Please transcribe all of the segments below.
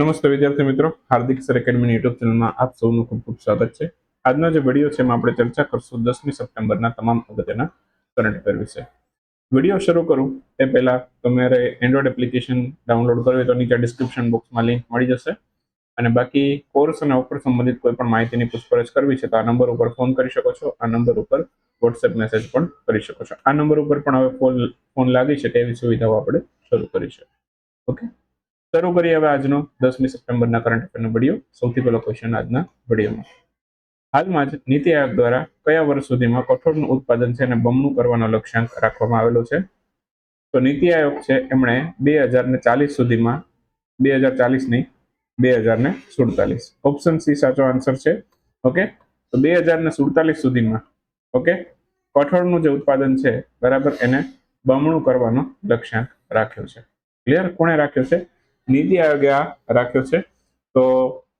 નમસ્તે વિદ્યાર્થી મિત્રો. હાર્દિક સર એકેડમીની યુટ્યુબ ચેનલમાં આપ સૌનું ખૂબ ખૂબ સ્વાગત છે. આજનો જે વીડિયો છે એમાં આપણે ચર્ચા કરશું દસમી સપ્ટેમ્બરના તમામ અગત્યના કરંટ અફેર વિશે. વીડિયો શરૂ કરું. તે પહેલાં તમારે એન્ડ્રોઈડ એપ્લિકેશન ડાઉનલોડ કરવી તો નીચે ડિસ્ક્રિપ્શન બોક્સમાં લિંક મળી જશે. અને બાકી કોર્સ અને ઓફર સંબંધિત કોઈ પણ માહિતીની પૂછપરછ કરવી છે તો આ નંબર ઉપર ફોન કરી શકો છો. આ નંબર ઉપર વોટ્સએપ મેસેજ પણ કરી શકો છો. આ નંબર ઉપર પણ હવે ફોન ફોન લાગી શકે એવી સુવિધાઓ આપણે શરૂ કરી છે. ઓકે શરૂ કરીએ હવે આજનો દસમી સપ્ટેમ્બરના કરંટ અફેરનો વીડિયો સૌથી પહેલો ક્વેશ્ચન આજના વિડીયોમાં હાલમાં જ નીતિ આયોગ દ્વારા કયા વર્ષ સુધીમાં કઠોળનું ઉત્પાદન છે અને બમણું કરવાનો લક્ષ્યાંક રાખવામાં આવેલો છે? તો નીતિ આયોગ છે, એમણે બે હજાર ને ચાલીસ સુધીમાં, બે હજાર ચાલીસ નહીં, બે હજારને સુડતાલીસ. ઓપ્શન સી સાચો આન્સર છે ઓકે તો બે હજારને સુડતાલીસ સુધીમાં ઓકે કઠોળનું જે ઉત્પાદન છે, બરાબર એને બમણું કરવાનો લક્ષ્યાંક રાખ્યો છે. ક્લિયર કોણે રાખ્યો છે? નીતિ આયોગે આ રાખ્યો છે. તો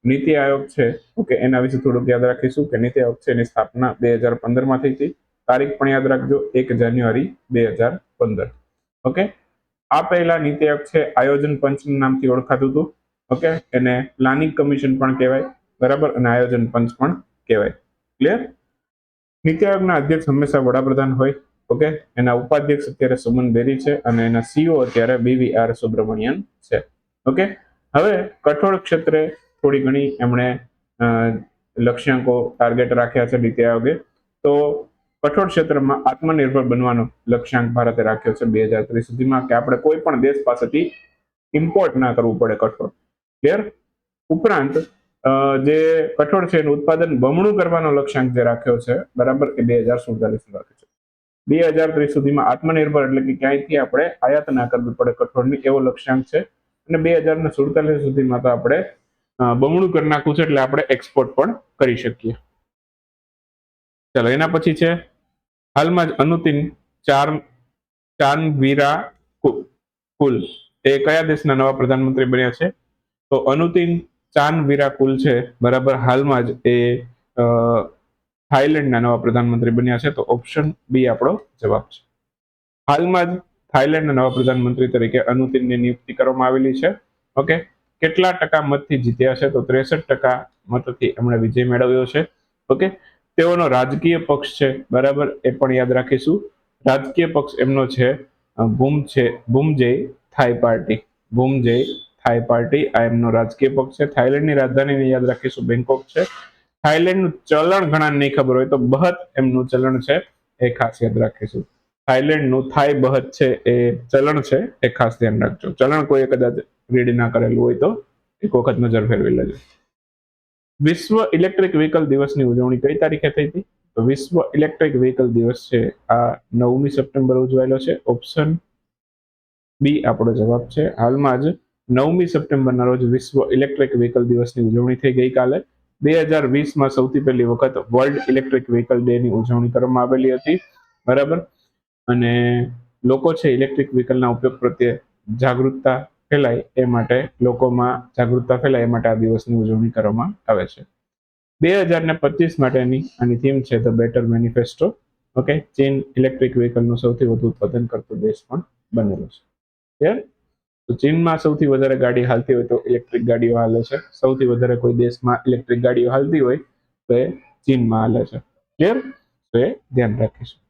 નીતિ આયોગ છે, ઓકે, એના વિશે થોડુંક યાદ રાખીશું કે નીતિ આયોગ છે એની સ્થાપના બે હજાર પંદરમાં થઈ હતી. તારીખ પણ યાદ રાખજો, એક જાન્યુઆરી બે હજાર પંદર. ઓકે? આ પહેલા નીતિ આયોગ છે, આયોજન પંચના નામથી ઓળખાતું હતું. ઓકે? એને પ્લાનિંગ કમિશન પણ કહેવાય, બરાબર? અને આયોજન પંચ પણ કહેવાય. ક્લિયર? નીતિ આયોગના અધ્યક્ષ હંમેશા વડાપ્રધાન હોય, ઓકે? એના ઉપાધ્યક્ષ અત્યારે સુમન બેરી છે અને એના સીઓ અત્યારે બીવી આર સુબ્રમણ્યન છે. ઓકે હવે કઠોળ ક્ષેત્રે થોડી ઘણી એમણે લક્ષ્યાંકો ટાર્ગેટ રાખ્યા છે નીતિ આયોગે. તો કઠોળ ક્ષેત્રમાં આત્મનિર્ભર બનવાનો લક્ષ્યાંક ભારતે રાખ્યો છે બે હજાર ત્રીસ સુધીમાં, કે આપણે કોઈ પણ દેશ પાસેથી ઇમ્પોર્ટ ના કરવું પડે કઠોળ. ક્લિયર ઉપરાંત જે કઠોળ છે એનું ઉત્પાદન બમણું કરવાનો લક્ષ્યાંક જે રાખ્યો છે, બરાબર એ બે હજાર સુડતાલીસ રાખ્યો છે. બે હજાર ત્રીસ સુધીમાં આત્મનિર્ભર એટલે કે ક્યાંયથી આપણે આયાત ના કરવી પડે કઠોળની એવો લક્ષ્યાંક છે. અને બે હજાર સુડતાલીસ સુધીમાં તો આપણે બમણું કરી નાખવું છે એટલે આપણે એક્સપોર્ટ પણ કરી શકીએ. ચાલો, એના પછી છે, હાલમાં જ અનુતિન ચાર ચાનવીરા કુલ, એ કયા દેશના નવા પ્રધાનમંત્રી બન્યા છે? તો અનુતિન ચાનવીરા કુલ છે, બરાબર, હાલમાં જ એ થાઈલેન્ડના નવા પ્રધાનમંત્રી બન્યા છે, તો ઓપ્શન બી આપણો જવાબ છે. હાલમાં જ થાઈલેન્ડના નવા પ્રધાનમંત્રી તરીકે અનુતિનની નિયુક્તિ કરવામાં આવેલી છે. ઓકે? કેટલા ટકા મતથી જીત્યા છે? તો ત્રેસઠ ટકા મતથી એમણે વિજય મેળવ્યો છે. ઓકે? તેઓનો રાજકીય પક્ષ છે, બરાબર? એ પણ યાદ રાખીશું. રાજકીય પક્ષ એમનો છે ભૂમ છે ભૂમજય થાઈ પાર્ટી. ભૂમજય થાઈ પાર્ટી આ એમનો રાજકીય પક્ષ છે. થાઈલેન્ડની રાજધાનીને યાદ રાખીશું બેંકોક છે. થાઈલેન્ડનું ચલણ ઘણા નહીં ખબર હોય તો બહત એમનું ચલણ છે, એ ખાસ યાદ રાખીશું. થાઈલેન્ડનું થાઈ બહત છે એ ચલણ છે, એ ખાસ ધ્યાન રાખજો. ચલણ કોઈ કદાચ રીડ ના કરેલું હોય તો એક વખત નજર ફેરવી લેજો. વિશ્વ ઇલેક્ટ્રિક વ્હીકલ દિવસની ઉજવણી કઈ તારીખે થઈ હતી? તો વિશ્વ ઇલેક્ટ્રિક વ્હીકલ દિવસ છે, આ નવમી સપ્ટેમ્બર ઉજવાયેલો છે. ઓપ્શન બી આપણો જવાબ છે. હાલમાં જ નવમી સપ્ટેમ્બરના રોજ વિશ્વ ઇલેક્ટ્રિક વ્હીકલ દિવસની ઉજવણી થઈ ગઈ કાલે. બે હજાર વીસમાં સૌથી પહેલી વખત વર્લ્ડ ઇલેક્ટ્રિક વ્હીકલ ડે ની ઉજવણી કરવામાં આવેલી હતી. બરાબર? અને લોકો છે ઇલેક્ટ્રિક વ્હીકલના ઉપયોગ પ્રત્યે જાગૃતતા ફેલાય એ માટે લોકોમાં જાગૃતતા ફેલાય એ માટે આ દિવસની ઉજવણી કરવામાં આવે છે. બે હજાર ને પચીસ માટેની આની થીમ છે ધ બેટર મેનિફેસ્ટો ઓકે ચીન ઇલેક્ટ્રિક વ્હીકલનું સૌથી વધુ ઉત્પાદન કરતો દેશ પણ બનેલો છે. ક્લિયર તો ચીનમાં સૌથી વધારે ગાડી હાલતી હોય તો ઇલેક્ટ્રિક ગાડીઓ હાલે છે. સૌથી વધારે કોઈ દેશમાં ઇલેક્ટ્રિક ગાડીઓ હાલતી હોય તો એ ચીનમાં હાલે છે. ક્લિયર તો એ ધ્યાન રાખીશું.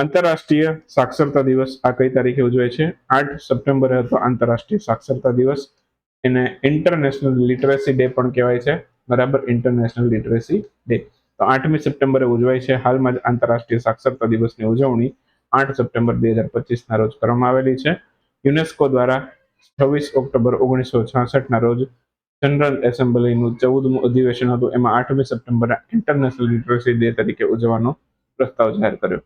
આંતરરાષ્ટ્રીય સાક્ષરતા દિવસ આ કઈ તારીખે ઉજવાય છે? આઠ સપ્ટેમ્બરે હતો આંતરરાષ્ટ્રીય સાક્ષરતા દિવસ. એને ઇન્ટરનેશનલ લિટરેસી ડે પણ કહેવાય છે. બરાબર ઇન્ટરનેશનલ લિટરેસી ડે તો આઠમી સપ્ટેમ્બરે ઉજવાય છે. હાલમાં જ આંતરરાષ્ટ્રીય સાક્ષરતા દિવસની ઉજવણી આઠ સપ્ટેમ્બર બે હજાર પચીસના રોજ કરવામાં આવેલી છે. યુનેસ્કો દ્વારા છવ્વીસ ઓક્ટોબર ઓગણીસો છાસઠના રોજ જનરલ એસેમ્બલીનું ચૌદમું અધિવેશન હતું. એમાં આઠમી સપ્ટેમ્બરે ઇન્ટરનેશનલ લિટરેસી ડે તરીકે ઉજવવાનો પ્રસ્તાવ જાહેર કર્યો.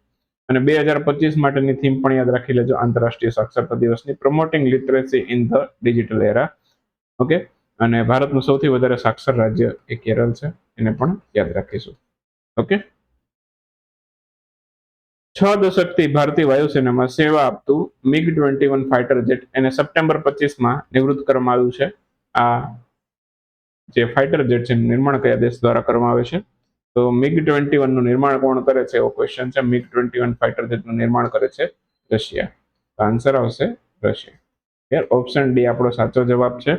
અને બે હજાર પચીસ માટેની થીમ પણ યાદ રાખી લેજો, આંતરરાષ્ટ્રીય સાક્ષરતા દિવસની promoting literacy in the digital era okay અને ભારતનું સૌથી વધારે સાક્ષર રાજ્ય એ કેરળ છે, એને પણ યાદ રાખીશું. ઓકે છ દશકથી ભારતીય વાયુસેનામાં સેવા આપતું MiG twenty one fighter jet એને સપ્ટેમ્બર પચીસમાં નિવૃત્ત કરવામાં આવ્યું છે. આ જે ફાઇટર જેટ છે નિર્માણ કયા દેશ દ્વારા કરવામાં આવે છે? તો મિગ ટ્વેન્ટી નું નિર્માણ કોણ કરે છે? એવો ક્વેશ્ચન છે. મિગ ટ્વેન્ટી વન ફાઇટર જેટનું નિર્માણ કરે છે રશિયા. આન્સર આવશે રશિયા. ઓપ્શન ડી આપણો સાચો જવાબ છે.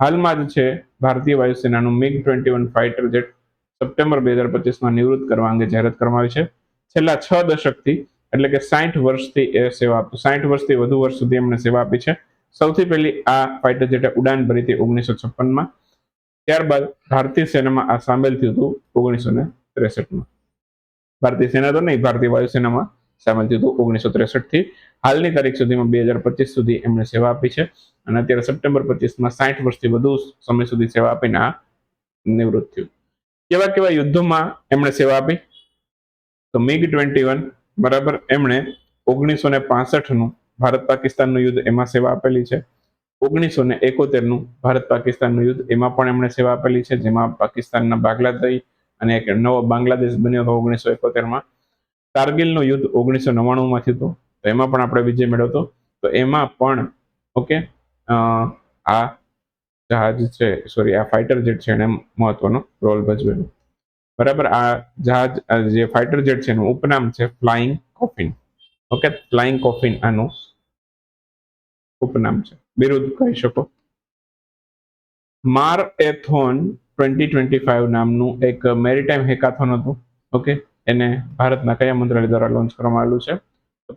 હાલમાં જ છે ભારતીય વાયુસેનાનું MiG twenty one fighter jet September બે હજાર પચીસમાં નિવૃત્ત કરવા અંગે જાહેરાત કરવામાં આવી છે. છેલ્લા છ દશકથી, એટલે કે સાઠ વર્ષથી એ સેવા આપી સાઠ વર્ષથી વધુ વર્ષ સુધી એમણે સેવા આપી છે. સૌથી પહેલી આ ફાઇટર જેટે ઉડાન ભરી હતી ઓગણીસો છપ્પનમાં. ત્યારબાદ ભારતીય સેનામાં આ સામેલ થયું હતું ઓગણીસો ને ત્રેસઠમાં. ભારતીય સેના તો નહીં, ભારતીય વાયુસેનામાં સામેલ થયું હતું ઓગણીસો ત્રેસઠથી હાલની તારીખ સુધીમાં બે હજાર પચીસ સુધી એમણે સેવા આપી છે અને અત્યારે સપ્ટેમ્બર પચીસમાં સાઠ વર્ષથી વધુ સમય સુધી સેવા આપીને આ નિવૃત્ત થયું. કેવા કેવા યુદ્ધોમાં એમણે સેવા આપી? તો મિગ ટ્વેન્ટી વન, બરાબર, એમણે ઓગણીસો ને પાસઠનું ભારત પાકિસ્તાનનું યુદ્ધ એમાં સેવા આપેલી છે. ઓગણીસો ને એકોતેરનું ભારત પાકિસ્તાનનું યુદ્ધ. એમાં પણ એમણે સેવા આપેલી છે, જેમાં પાકિસ્તાનના ભાગલા થઈ અને એક નવો બાંગ્લાદેશ બન્યો હતો ઓગણીસો એકોતેરમાં કારગિલનું યુદ્ધ ઓગણીસો નવ્વાણુંમાં થયું હતું, તો એમાં પણ આપણે વિજય મેળવતો તો એમાં પણ, ઓકે આ જહાજ છે, સોરી, આ ફાઇટર જેટ છે, એને મહત્વનો રોલ ભજવેલો. બરાબર, આ જહાજ જે ફાઇટર જેટ છે, એનું ઉપનામ છે flying coffin. Okay, flying coffin આનું ઉપનામ છે. બિરુદ કહી શકો. માર એથોન ટ્વેન્ટી ટ્વેન્ટી ફાઈવ નામનું એક મેરીટાઈમ હેકાથોન હતું. ઓકે? એને ભારતના કયા મંત્રાલય દ્વારા લોન્ચ કરવામાં આવેલું છે?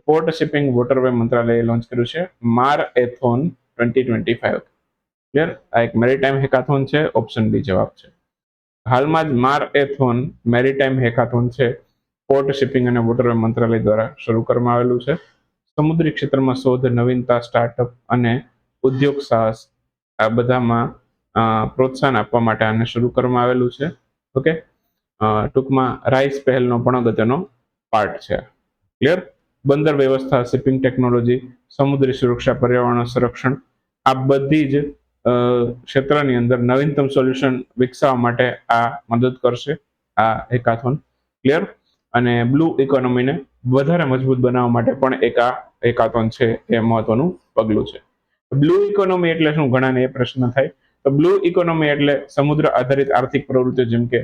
પોર્ટ શિપિંગ વોટરવે મંત્રાલયે લોન્ચ કર્યું છે marathon twenty twenty five. Clear આ એક મેરીટાઈમ હેકાથોન છે, ઓપ્શન બી જવાબ છે. હાલમાં જ માર એથોન મેરીટાઈમ હેકાથોન છે, પોર્ટ શિપિંગ અને વોટરવે મંત્રાલય દ્વારા શરૂ કરવામાં આવેલું છે. સમુદ્રી ક્ષેત્રમાં શોધ, નવીનતા સ્ટાર્ટઅપ અને ઉદ્યોગ સાહસ આ બધામાં પ્રોત્સાહન આપવા માટે આને શરૂ કરવામાં આવેલું છે. ઓકે? ટૂંકમાં રાઈસ પહેલનો પણ અગત્યનો પાર્ટ છે. ક્લિયર બંદર વ્યવસ્થા શિપિંગ ટેકનોલોજી સમુદ્રી સુરક્ષા, પર્યાવરણ સંરક્ષણ, આ બધી જ ક્ષેત્રની અંદર નવીનતમ સોલ્યુશન વિકસાવવા માટે આ મદદ કરશે. આ હેકાથોન. ક્લિયર અને બ્લુ ઇકોનોમીને વધારે મજબૂત બનાવવા માટે પણ એક આ હેકાથોન છે એ મહત્વનું પગલું છે. બ્લુ ઇકોનોમી એટલે શું? ઘણાને એ પ્રશ્ન થાય. તો બ્લુ ઇકોનોમી એટલે સમુદ્ર આધારિત આર્થિક પ્રવૃત્તિઓ, જેમ કે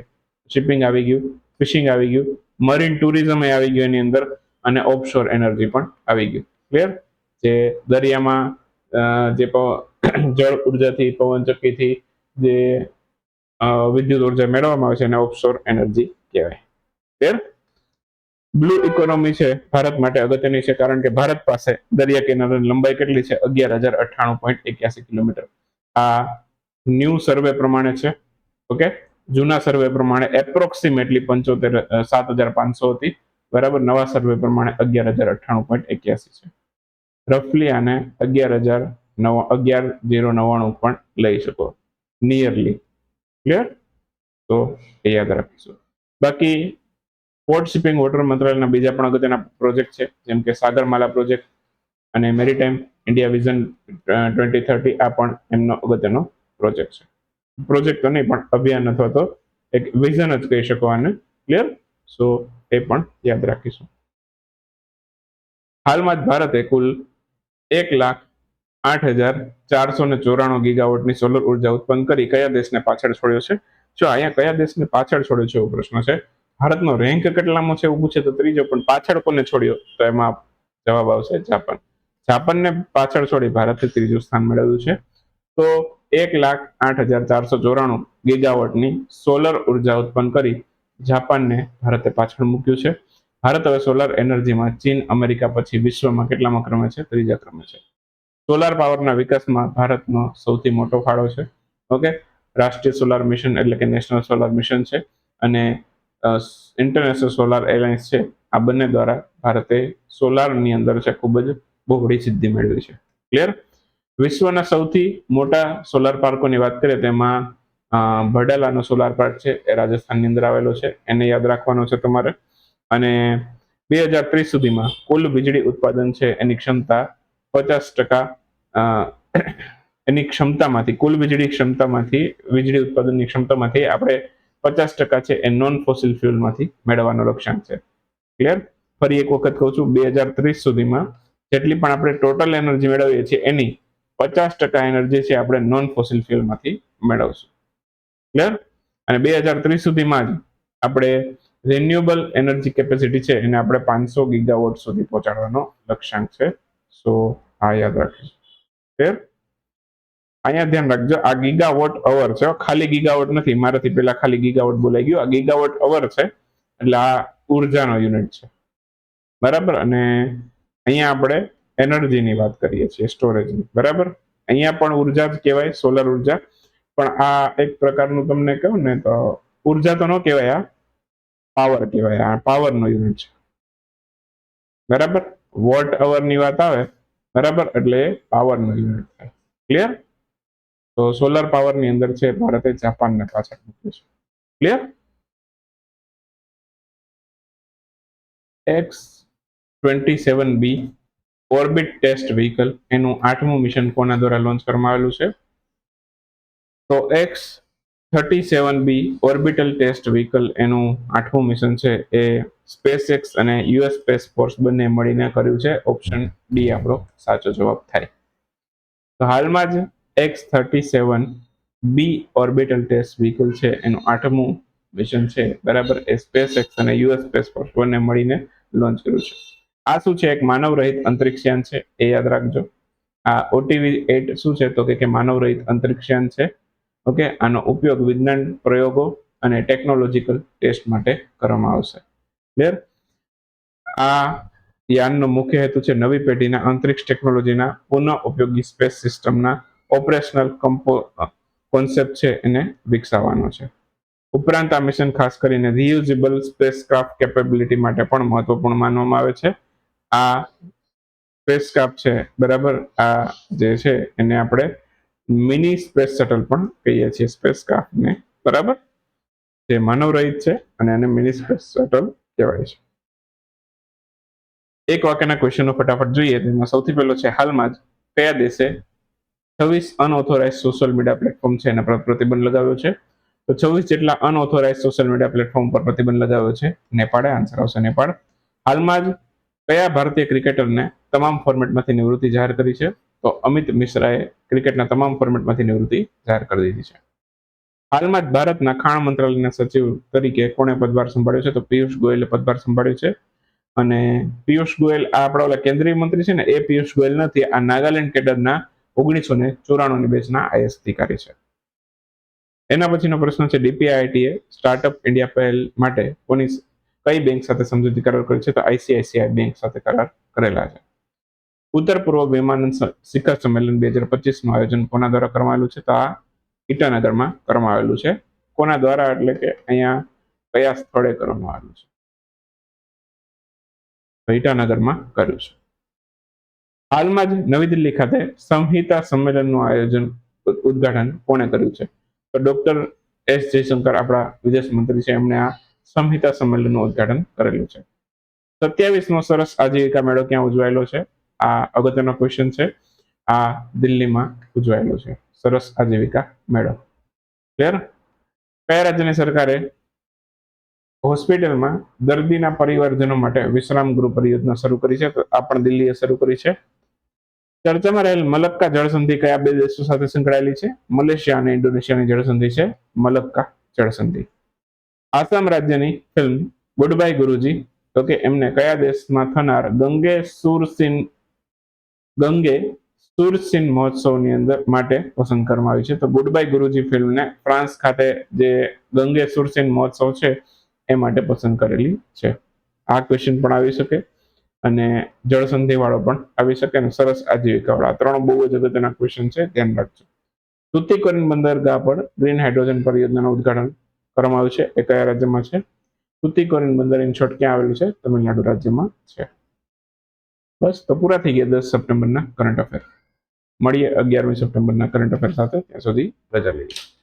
શિપિંગ આવી ગયું ફિશિંગ આવી ગયું મરીન ટુરિઝમ એ આવી ગયું એની અંદર, અને ઓફશોર એનર્જી પણ આવી ગયું. ક્લિયર જે દરિયામાં જે જળ ઉર્જાથી પવનચક્કીથી જે વિદ્યુત ઊર્જા મેળવવામાં આવે છે એને ઓફશોર એનર્જી કહેવાય. ક્લિયર બ્લુ ઇકોનોમી છે ભારત માટે અગત્યની છે કારણ કે ભારત પાસે દરિયા કિનારાની લંબાઈ કેટલી છે? અગિયાર હજાર અઠ્ઠાણું પોઈન્ટ એક્યાસી કિલોમીટર. આ ન્યૂ સર્વે પ્રમાણે છે. ઓકે જૂના સર્વે પ્રમાણે એપ્રોક્સિમેટલી પંચોતેર સાત હજાર પાંચસો હતી. બરાબર? નવા સર્વે પ્રમાણે અગિયાર હજાર અઠ્ઠાણું પોઈન્ટ એક્યાસી છે. રફલી આને અગિયાર હજાર નવ, અગિયાર જીરો નવ્વાણું પણ લઈ શકો. નિયરલી ક્લિયર તો યાદ રાખીશું. બાકી પોર્ટ શિપિંગ વોટર મંત્રાલયના બીજા પણ અગત્યના પ્રોજેક્ટ છે, જેમ કે સાગરમાલા પ્રોજેક્ટ અને maritime India vision twenty thirty આ પણ એમનો અગત્યનો પ્રોજેક્ટ છે. પ્રોજેક્ટ તો નહીં, પણ અભિયાન અથવા તો એક વિઝન જ કહી શકો આને ક્લિયર સો એ પણ યાદ રાખીશું. હાલમાં જ ભારતે કુલ એક લાખ આઠ હજાર ચારસો ને ચોરાણું ગીગાવોટની સોલર ઊર્જા ઉત્પન્ન કરી. કયા દેશને પાછળ છોડ્યો છે? જો અહીંયા કયા દેશને પાછળ છોડ્યો છે એવો પ્રશ્ન છે ભારતનો રેન્ક કેટલામાં છે એવું પૂછે તો ત્રીજો, પણ પાછળ કોને છોડ્યો? તો એમાં જવાબ આવશે જાપાન. જાપાનને પાછળ છોડી ભારતે ત્રીજું સ્થાન મેળવ્યું છે. તો એક લાખ આઠ હજાર ચારસો ચોરાણું ગીગાવોટની સોલર ઊર્જા ઉત્પન્ન કરી જાપાનને ભારતે પાછળ મૂક્યું છે. ભારત હવે સોલાર એનર્જીમાં ચીન, અમેરિકા પછી વિશ્વમાં કેટલામાં ક્રમે છે? ત્રીજા ક્રમે છે. સોલાર પાવરના વિકાસમાં ભારતનો સૌથી મોટો ફાળો છે. ઓકે રાષ્ટ્રીય સોલાર મિશન એટલે કે નેશનલ સોલાર મિશન છે. અને ઇન્ટરનેશનલ સોલાર એલાયન્સ છે. આ બંને દ્વારા ભારતે સોલારની અંદર છે, ખૂબ જ બહોળી સિદ્ધિ મેળવી છે. ક્લિયર વિશ્વના સૌથી મોટા સોલાર પાર્કોની વાત કરીએ તેમાં ભડાલાનો સોલાર પાર્ક છે, એ રાજસ્થાનની અંદર આવેલો છે. એને યાદ રાખવાનો છે તમારે. અને બે હજાર ત્રીસ સુધીમાં કુલ વીજળી ઉત્પાદન છે, એની ક્ષમતા પચાસ ટકા એની ક્ષમતામાંથી, કુલ વીજળી ક્ષમતામાંથી, વીજળી ઉત્પાદનની ક્ષમતામાંથી આપણે પચાસ ટકા છે એ નોન ફોસિલ ફ્યુલમાંથી મેળવવાનો લક્ષ્યાંક છે. ક્લિયર ફરી એક વખત કહું છું, બે હજાર ત્રીસ સુધીમાં જેટલી પણ આપણે ટોટલ એનર્જી મેળવીએ છીએ, એની પચાસ ટકા એનર્જી છે આપણે નોન ફોસિલ ફ્યુલમાંથી મેળવશું. ક્લિયર અને બે હજાર ત્રીસ સુધીમાં જ આપણે રિન્યુએબલ એનર્જી કેપેસિટી છે એને આપણે પાંચસો ગીગાવોટ સુધી પહોંચાડવાનો લક્ષ્યાંક છે. સો આ યાદ રાખીશું ક્લિયર અહીંયા ધ્યાન રાખજો, આ ગીગાવોટ અવર છે ખાલી ગીગાવોટ નથી, મારાથી પેલા ખાલી ગીગાવોટ બોલાઈ ગયું. આ ગીગાવોટ અવર છે, એટલે આ ઉર્જાનો યુનિટ છે. બરાબર? અને અહીંયા આપણે એનર્જીની વાત કરીએ છીએ સ્ટોરેજની બરાબર? અહીંયા પણ ઊર્જા જ કહેવાય સોલર ઊર્જા. પણ આ એક પ્રકારનું તમને કહું ને, તો ઊર્જા તો ન કહેવાય, આ પાવર કહેવાય, આ પાવરનો યુનિટ છે. બરાબર? વોટ અવરની વાત આવે, બરાબર? એટલે પાવરનો યુનિટ થાય. ક્લિયર તો સોલર પાવરની અંદર છે, ભારતે જાપાનને પાછળ મૂક્યું છે. Clear X twenty seven B orbit test vehicle એનું આઠમું મિશન કોના દ્વારા લોન્ચ કરવામાં આવેલું છે? તો X thirty seven B orbital test vehicle એનું આઠમું મિશન છે, એ સ્પેસ એક્સ અને યુએસ સ્પેસ ફોર્સ બંને મળીને કર્યું છે. ઓપ્શન ડી આપણો સાચો જવાબ થાય. તો હાલમાં જ X thirty seven B orbital test vehicle છે, એનું આઠમું મિશન છે. બરાબર, એ સ્પેસ એક્સ અને યુએસ સ્પેસ ફોર્સ બંને મળીને લોન્ચ કર્યું છે. આ શું છે? એક માનવ રહિત અંતરિક્ષયાન છે, એ યાદ રાખજો. આ ઓટીવી એટ શું છે? તો કે માનવ રહિત અંતરિક્ષયાન છે. ઓકે, આનો ઉપયોગ વિજ્ઞાન પ્રયોગો અને ટેકનોલોજીકલ ટેસ્ટ માટે કરવામાં આવશે. ક્લિયર આ યાનનો મુખ્ય હેતુ છે, નવી પેઢીના અંતરિક્ષ ટેકનોલોજીના પુનઃ ઉપયોગી સ્પેસ સિસ્ટમના ઓપરેશનલ કમ્પો કોન્સેપ્ટ છે એને વિકસાવવાનો છે. ઉપરાંત આ મિશન ખાસ કરીને રિયુઝેબલ સ્પેસક્રાફ્ટ કેપેબિલિટી માટે પણ મહત્વપૂર્ણ માનવામાં આવે છે. આ સ્પેસક્રાફ્ટ છે, બરાબર? આ જે છે એને આપણે મિની સ્પેસ શટલ પણ કહીએ છીએ, સ્પેસક્રાફ્ટને, બરાબર? જે માનવ રહિત છે અને એને મિની સ્પેસ શટલ કહેવાય છે. એક વાક્યના ક્વેશ્ચનો ફટાફટ જોઈએ, તેમાં સૌથી પહેલો છે, હાલમાં જ કયા દેશે છવ્વીસ અનઓથોરાઇઝ સોશિયલ મીડિયા પ્લેટફોર્મ છે એના પર પ્રતિબંધ લગાવ્યો છે. તો છવ્વીસ જેટલા અનઓથોરાઇઝ સોશિયલ મીડિયા પ્લેટફોર્મ પર પ્રતિબંધ લગાવ્યો છે. નેપાળે આન્સર આવશે નેપાળ. હાલમાં જ કયા ભારતીય ક્રિકેટરને તમામ ફોર્મેટમાંથી નિવૃત્તિ જાહેર કરી છે? તો અમિત મિશ્રાએ ક્રિકેટના તમામ ફોર્મેટમાંથી નિવૃત્તિ જાહેર કરી દીધી છે. હાલમાં જ ભારતના ખાણ મંત્રાલયના સચિવ તરીકે કોણે પદભાર સંભાળ્યો છે? તો પિયુષ ગોયલે પદભાર સંભાળ્યો છે. અને પિયુષ ગોયલ આપણા ઓલા કેન્દ્રીય મંત્રી છે ને, એ પિયુષ ગોયલ નથી, આ નાગાલેન્ડ કેડરના ઓગણીસો ને ચોરાણું બેચના આઈએસ અધિકારી છે. એના પછીનો પ્રશ્ન છે ડીપીઆઈટીએ સ્ટાર્ટઅપ ઇન્ડિયા પહેલ માટે કોની કઈ બેંક સાથે સમજૂતી કરાર કર્યો છે તો આઈસીઆઈસીઆઈ બેંક સાથે કરાર કરેલા છે. ઉત્તર પૂર્વ વિમાનન શિખર સંમેલન બે હજાર પચીસનું આયોજન કોના દ્વારા કરવામાં આવેલું છે તો આ ઈટાનગરમાં કરવામાં આવેલું છે. કોના દ્વારા એટલે કે અહીંયા કયા સ્થળે કરવામાં આવેલું છે? ઈટાનગરમાં કર્યું છે. હાલમાં જ નવી દિલ્હી ખાતે સંહિતા સંમેલનનું આયોજન ઉદઘાટન કોણે કર્યું છે? તો ડોક્ટર એસ જયશંકર, આપણા વિદેશ મંત્રી છે, એમણે આ સંહિતા સંમેલનનું ઉદ્ઘાટન કરેલું છે. સત્યાવીસમો સરસ આજીવિકા મેળો ક્યાં ઉજવાયેલો છે? આ અગત્યનો ક્વેશ્ચન છે. આ દિલ્હીમાં ઉજવાયેલો છે. સરસ આજીવિકા મેળો. ક્લિયર કયા રાજ્યની સરકારે હોસ્પિટલમાં દર્દીના પરિવારજનો માટે વિશ્રામ ગૃહ પરિયોજના શરૂ કરી છે? તો આ પણ દિલ્હીએ શરૂ કરી છે. ચર્ચામાં રહેલ મલક્કા જળસંધિ કયા બે દેશો સાથે સંકળાયેલી છે? મલેશિયા અને ઇન્ડોનેશિયાની જળસંધિ છે મલક્કા જળસંધિ. આસામ રાજ્યની ફિલ્મ ગુડ બાય ગુરુજી, તો કે એમને કયા દેશમાં થનાર ગંગે સુરસિન ગંગે સુરસિન મહોત્સવની અંદર માટે પસંદ કરવામાં આવી છે? તો ગુડ બાય ગુરુજી ફિલ્મને ફ્રાન્સ ખાતે જે ગંગે સુરસિન મહોત્સવ છે, એ માટે પસંદ કરેલી છે. આ ક્વેશ્ચન પણ આવી શકે. અને જળસંધિ વાળો પણ આવી શકે અને સરસ આજીવિકા વાળો. આ ત્રણ બહુ જ અગત્યના ક્વેશ્ચન છે, ધ્યાન રાખજો. તુતિકોરિન બંદરગાહ પર ગ્રીન હાઇડ્રોજન પરિયોજનાનું ઉદ્ઘાટન કરવામાં આવ્યું છે. એ કયા રાજ્યમાં છે? તુતિકોરિન બંદર ઇન શોર્ટ ક્યાં આવેલું છે? તમિલનાડુ રાજ્યમાં છે. બસ, તો પૂરા થઈ ગયા દસ સપ્ટેમ્બરના કરંટ અફેર મળીએ અગિયારમી સપ્ટેમ્બરના કરંટ અફેર સાથે. ત્યાં સુધી રજા લઈએ